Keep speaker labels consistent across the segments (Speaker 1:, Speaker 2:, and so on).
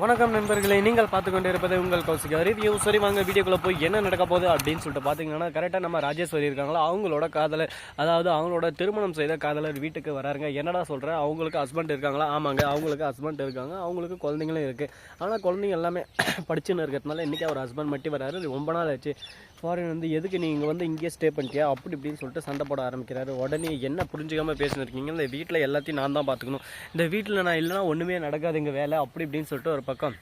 Speaker 1: வணக்கம் நண்பர்களே நீங்கள் பார்த்து கொண்டு இருப்பது உங்கள் கௌசிகா. ரிவ்யூ சரி வாங்க வீடியோக்குள்ளே போய் என்ன நடக்க போகுது அப்படின்னு சொல்லிட்டு பார்த்தீங்கன்னா கரெக்டாக நம்ம ராஜேஸ்வரி இருக்காங்களா? அவங்களோட காதலர் அதாவது அவங்களோட திருமணம் செய்த காதலர் வீட்டுக்கு வராருங்க. என்னடா சொல்கிறேன் அவங்களுக்கு ஹஸ்பண்ட் இருக்காங்களா? ஆமாங்க அவங்களுக்கு ஹஸ்பண்ட் இருக்காங்க. அவங்களுக்கு குழந்தைங்களும் இருக்குது ஆனால் குழந்தைங்க எல்லாமே படிச்சுன்னு இருக்கிறதுனால இன்றைக்கி அவர் ஹஸ்பண்ட் மட்டும் வராரு. ரொம்ப நாள் ஆச்சு. ஃபாரின் வந்து எதுக்கு நீங்கள் வந்து இங்கேயே ஸ்டே பண்ணிட்டியா? அப்படி இப்படின்னு சொல்லிட்டு சண்டை போட ஆரம்பிக்கிறாரு. உடனே என்ன புரிஞ்சுக்காம பேசினிருக்கீங்க? இந்த வீட்டில் எல்லாத்தையும் நான் தான் பார்த்துக்கணும். இந்த வீட்டில் நான் இல்லைனா ஒன்றுமே நடக்காது எங்கள் வேலை. அப்படி இப்படின்னு சொல்லிட்டு ஒரு பக்கம்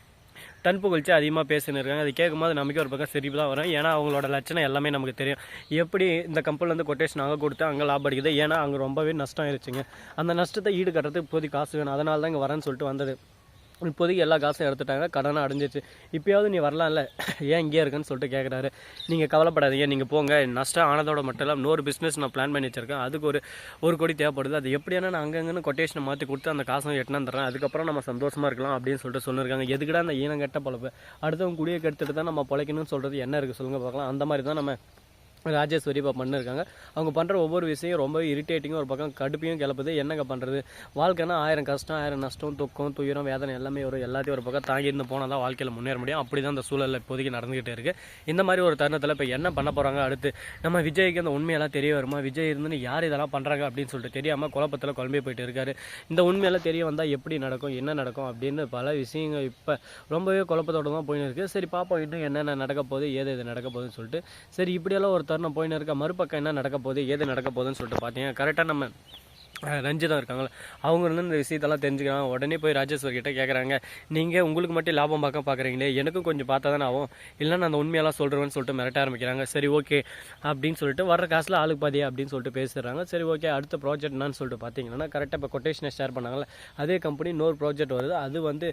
Speaker 1: டன் புகழ்ச்சி அதிகமாக பேசின்னு இருக்காங்க அது கேட்கும்போது நமக்கே ஒரு பக்கம் சிரிப்பு தான் வரும். ஏன்னா அவங்களோட லட்சணம் எல்லாமே நமக்கு தெரியும். எப்படி இந்த கம்பெனிலேருந்து கொட்டேஷன் அங்கே கொடுத்து அங்கே லாபம் அடிக்குது? ஏன்னா அங்கே ரொம்பவே நஷ்டம் ஆயிடுச்சுங்க அந்த நஷ்டத்தை ஈடு கட்டுறதுக்கு போதி காசு வேணும். அதனால தான் இங்கே வரேன்னு சொல்லிட்டு வந்தது. இப்போதைக்கு எல்லா காசும் எடுத்துட்டாங்க கடனை அடைஞ்சிச்சு இப்போயாவது நீ வரலாம்ல? ஏன் இங்கேயே இருக்குன்னு சொல்லிட்டு கேட்குறாரு நீங்கள் கவலைப்படாதீங்க நீங்கள் போங்க. நஷ்டம் ஆனதோட மட்டும் இல்லாமல் இன்னொரு பிஸ்னஸ் நான் பிளான் பண்ணி வச்சிருக்கேன். அதுக்கு ஒரு ஒரு கோடி தேவைப்படுது. அது எப்படியான நான் அங்கங்கன்னு கொட்டேஷனை மாற்றி கொடுத்து அந்த காசும் எட்டுனா தரேன் அதுக்கப்புறம் நம்ம சந்தோஷமாக இருக்கலாம் அப்படின்னு சொல்லிட்டு சொல்லியிருக்காங்க. எதுக்குடா அந்த ஈனம் கெட்ட பழப்பு? அடுத்தவங்க குடியை கெடுத்துட்டு தான் நம்ம பிழைக்கணும்னு சொல்கிறது என்ன இருக்குது சொல்லுங்கள் பார்க்கலாம். அந்த மாதிரி தான் நம்ம ராஜேஸ்வரி இப்போ பண்ணிருக்காங்க அவங்க பண்ணுற ஒவ்வொரு விஷயம் ரொம்ப இரிட்டேட்டிங்கும் ஒரு பக்கம் கடுப்பையும் கிளப்புது. என்னங்க பண்ணுறது வாழ்க்கைனா ஆயிரம் கஷ்டம் ஆயிரம் நஷ்டம் துக்கம் துயரம் வேதனை எல்லாமே வரும் எல்லாத்தையும் ஒரு பக்கம் தாங்கி இருந்து போனால் தான் வாழ்க்கையில் முன்னேற முடியும். அப்படி தான் அந்த சூழலில் இப்போதைக்கு நடந்துகிட்டே இருக்குது இந்த மாதிரி ஒரு தருணத்தில் இப்போ என்ன பண்ண போகிறாங்க அடுத்து? நம்ம விஜய்க்கு அந்த உண்மையெல்லாம் தெரிய வருமா? விஜய் இருந்துன்னு யார் இதெல்லாம் பண்ணுறாங்க அப்படின்னு சொல்லிட்டு தெரியாமல் குழப்பத்தில் குழம்பி போயிட்டு இருக்காரு. இந்த உண்மையெல்லாம் தெரிய வந்தால் எப்படி நடக்கும் என்ன நடக்கும் அப்படின்னு பல விஷயங்கள் இப்போ ரொம்பவே குழப்பத்தோடு தான் போயின்னு இருக்குது சரி பார்ப்போம் இன்னும் என்னென்ன நடக்க போகுது ஏது எது நடக்க போகுதுன்னு சொல்லிட்டு. சரி இப்படியெல்லாம் ஒரு தருணம் போயின்னு இருக்க மறுபக்கம் என்ன நடக்க போகுது ஏது நடக்க போகுதுன்னு சொல்லிட்டு பார்த்தீங்கன்னா கரெக்டாக நம்ம ரஞ்சிதா இருக்காங்களா அவங்க வந்து இந்த விஷயத்தெல்லாம் தெரிஞ்சுக்கிறாங்க. உடனே போய் ராஜேஸ்வர் கிட்ட கேட்குறாங்க நீங்கள் உங்களுக்கு மட்டும் லாபம் பார்க்க பார்க்குறீங்களே எனக்கும் கொஞ்சம் பார்த்தா தானே ஆகும். இல்லைன்னா நான் அந்த உண்மையெல்லாம் சொல்கிறேன்னு சொல்லிட்டு மிரட்ட ஆரம்பிக்கிறாங்க. சரி ஓகே அப்படின்னு சொல்லிட்டு வர காசில் ஆளுக்கு பாதியா அப்படின்னு சொல்லிட்டு பேசுகிறாங்க சரி ஓகே அடுத்த ப்ராஜெக்ட் என்னன்னு சொல்லிட்டு பார்த்தீங்கன்னா கரெக்டாக இப்போ கொட்டேஷனை ஷேர் பண்ணாங்களே அதே கம்பெனி இன்னொரு ப்ராஜெக்ட் வருது. அது வந்து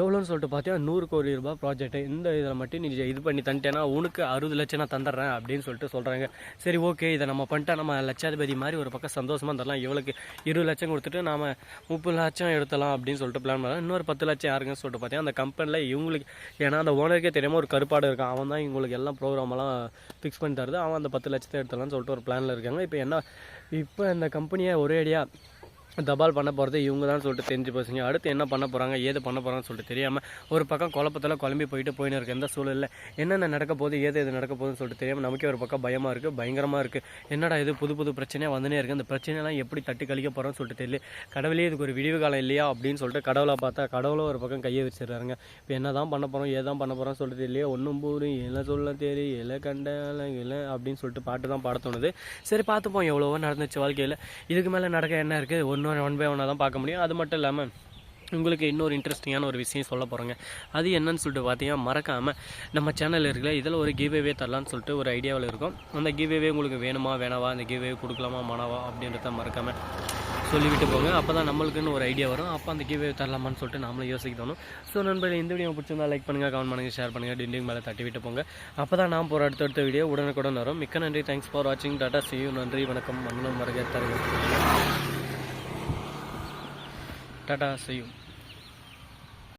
Speaker 1: எவ்வளோன்னு சொல்லிட்டு பார்த்தீங்கன்னா நூறு கோடி ரூபாய் ப்ராஜெக்ட் இந்த இதில் மட்டும் நீ இது பண்ணி தந்துட்டேன்னா உனக்கு அறுபது லட்சம் நான் தந்துடுறேன் அப்படின்னு சொல்லிட்டு சொல்கிறாங்க சரி ஓகே இதை நம்ம பண்ணிட்டா நம்ம லட்சாதிபதி மாதிரி ஒரு பக்கம் சந்தோஷமாக தரலாம். இவளுக்கு இருபது லட்சம் கொடுத்துட்டு நாம் முப்பது லட்சம் எடுத்தலாம் அப்படின்னு சொல்லிட்டு பிளான் பண்ணலாம் இன்னொரு பத்து லட்சம் யாருங்கன்னு சொல்லிட்டு பார்த்தீங்கன்னா அந்த கம்பெனியில் இவங்களுக்கு ஏன்னா அந்த ஓனருக்கே தெரியாமல் ஒரு கருப்பாடு இருக்கான். அவன் தான் இவங்களுக்கு எல்லாம் ப்ரோக்ராமெல்லாம் ஃபிக்ஸ் பண்ணி தருது. அவன் அந்த பத்து லட்சத்தை எடுத்தலாம்னு சொல்லிட்டு ஒரு பிளானில் இருக்காங்க. இப்போ என்ன இப்போ இந்த கம்பெனியை ஒரே அடியாக தபால் பண்ண போகிறது இவங்க தான் சொல்லிட்டு தெரிஞ்சு போச்சுங்க அடுத்து என்ன பண்ண போகிறாங்க ஏது பண்ண போகிறாங்கன்னு சொல்லிட்டு தெரியாமல் ஒரு பக்கம் குழப்பத்தில் குழம்பி போயிட்டு போயின்னு இருக்கு. எந்த சூழலில்? என்னென்ன நடக்க போகுது ஏது எது நடக்க போகுதுன்னு சொல்லிட்டு தெரியாமல் நமக்கே ஒரு பக்கம் பயமாக இருக்குது பயங்கரமாக இருக்குது என்னடா இது புது புது பிரச்சனையாக வந்துனே இருக்குது அந்த பிரச்சனையெல்லாம் எப்படி தட்டி கழிக்க போகிறோன்னு சொல்லிட்டு தெரியல. கடவுளே இதுக்கு ஒரு விடிவு காலம் இல்லையா அப்படின்னு சொல்லிட்டு கடவுளை பார்த்தா கடவுளும் ஒரு பக்கம் கையை வச்சிடுறாருங்க இப்போ என்ன தான் பண்ண போகிறோம் ஏதான் பண்ண போகிறோம்னு சொல்லிட்டு தெரியலையே. ஒன்றும் பூரி இல்லை சொல்ல தெரி இல்லை கண்டல இல்லை அப்படின்னு சொல்லிட்டு பாட்டு தான் பாட தோணுது. சரி பார்த்துப்போம் எவ்வளவோ நடந்துச்சு வாழ்க்கையில். இதுக்கு மேலே நடக்க என்ன இருக்குது ஒன்று ஒன் பை ஒன்னாக தான் பார்க்க முடியும். அது மட்டும் இல்லாமல் உங்களுக்கு இன்னொரு இன்ட்ரெஸ்டிங்கான ஒரு விஷயம் சொல்ல போகிறோங்க அது என்னன்னு சொல்லிட்டு பார்த்தீங்கன்னா மறக்காமல் நம்ம சேனல் இருக்குல்ல இதில் ஒரு கிவ்வே தரலான்னு சொல்லிட்டு ஒரு ஐடியாவில் இருக்கும். அந்த கிவ்வே உங்களுக்கு வேணுமா வேணாவா அந்த கிவ்வே கொடுக்கலாமா மனவா அப்படின்றத மறக்காமல் சொல்லிவிட்டு போங்க. அப்போ தான் நம்மளுக்குன்னு ஒரு ஐடியா வரும். அப்போ அந்த கிவ்வே தரலாமான்னு சொல்லிட்டு நம்மளும் யோசிக்க தோணும். ஸோ நண்பர்கள் இந்த வீடியோ பிடிச்சிருந்தா லைக் பண்ணுங்கள் கமெண்ட் பண்ணுங்கள் ஷேர் பண்ணுங்கள் டிண்டிங் மேலே தட்டி விட்டு போங்க. அப்போ தான் நான் போகிற அடுத்தடுத்த வீடியோ உடனுக்குடன் வரும். மிக்க நன்றி. தேங்க்ஸ் ஃபார் வாட்சிங் டாட்டா சியூ நன்றி வணக்கம். மன்னம் மறக்க தருகிறேன் Tata, see you.